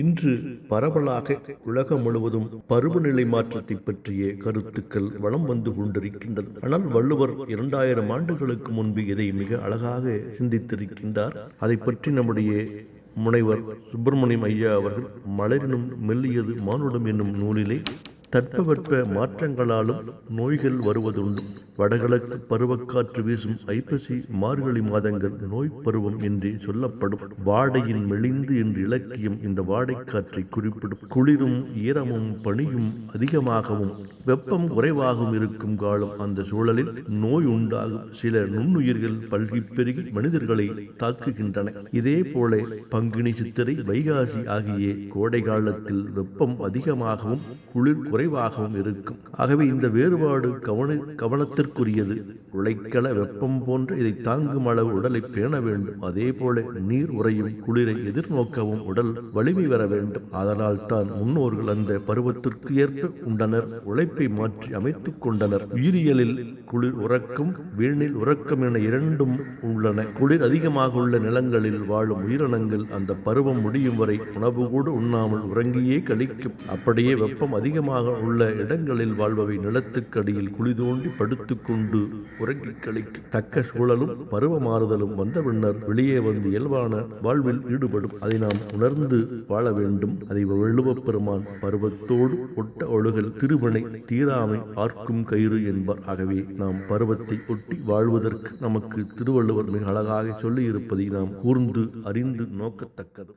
இன்று பரவலாக உலகம் முழுவதும் பருவநிலை மாற்றத்தை பற்றிய கருத்துக்கள் வளம் வந்து கொண்டிருக்கின்றது ஆனால் வள்ளுவர் இரண்டாயிரம் ஆண்டுகளுக்கு முன்பு இதை மிக அழகாக சிந்தித்திருக்கின்றார். அதை பற்றி நம்முடைய முனைவர் சுப்பிரமணியம் ஐயா அவர்கள் மலரினும் மெல்லியது மானுடம் என்னும் நூலிலே தட்பவெட்ப மாற்றங்களாலும் நோய்கள் வருவதுண்டு. வடகிழக்கு பருவக்காற்று வீசும் ஐப்பசி மார்கழி மாதங்கள் நோய் பருவம் என்றே சொல்லப்படும். வாடையின் மெலிந்து என்று இலக்கியம் இந்த வாடைக்காற்றை குறிப்பிடும். குளிரும் ஈரமும் பனியும் அதிகமாகவும் வெப்பம் குறைவாகவும் இருக்கும் காலம் அந்த சூழலில் நோய் உண்டாகும். சில நுண்ணுயிர்கள் பல்கி பெருகி மனிதர்களை தாக்குகின்றன. இதே போல பங்குனி சித்திரை வைகாசி ஆகிய கோடை காலத்தில் வெப்பம் அதிகமாகவும் குளிர் குறைவாகவும் இருக்கும். ஆகவே இந்த வேறுபாடு கவன கவனத்திற்குரியது. உழைக்கல வெப்பம் போன்ற இதை தாங்கும் அளவு உடலை பேண வேண்டும். அதே போல நீர் உறையும் குளிரை எதிர்நோக்கவும் உடல் வலிமை பெற வேண்டும். அதனால் தான் முன்னோர்கள் அந்த பருவத்திற்கு ஏற்ப உண்டனர். உழைப்பை மாற்றி அமைத்துக் கொண்டனர். உயிரியலில் குளிர் உறக்கம் வீணில் உறக்கம் என இரண்டும் உள்ளன. குளிர் அதிகமாக உள்ள நிலங்களில் வாழும் உயிரினங்கள் அந்த பருவம் முடியும் வரை உணவு கூட உண்ணாமல் உறங்கியே கழிக்கும். அப்படியே வெப்பம் அதிகமாக உள்ள இடங்களில் வாழ்பவை நிலத்துக்கடியில் குழி தோண்டி படுத்துக்கொண்டு உறங்கி கழிக்கும் தக்க சூழலும் பருவ மாறுதலும் வந்த பின்னர் வெளியே வந்து இயல்பான வாழ்வில் ஈடுபடும். அதை நாம் உணர்ந்து வாழ வேண்டும். அதை வள்ளுவ பெருமான் பருவத்தோடு ஒட்ட ஒழுகல் திருவினை தீராமை ஆர்க்கும் கயிறு என்பார். ஆகவே நாம் பருவத்தை ஒட்டி வாழ்வதற்கு நமக்கு திருவள்ளுவர் மிக அழகாக சொல்லியிருப்பதை நாம் கூர்ந்து அறிந்து நோக்கத்தக்கது.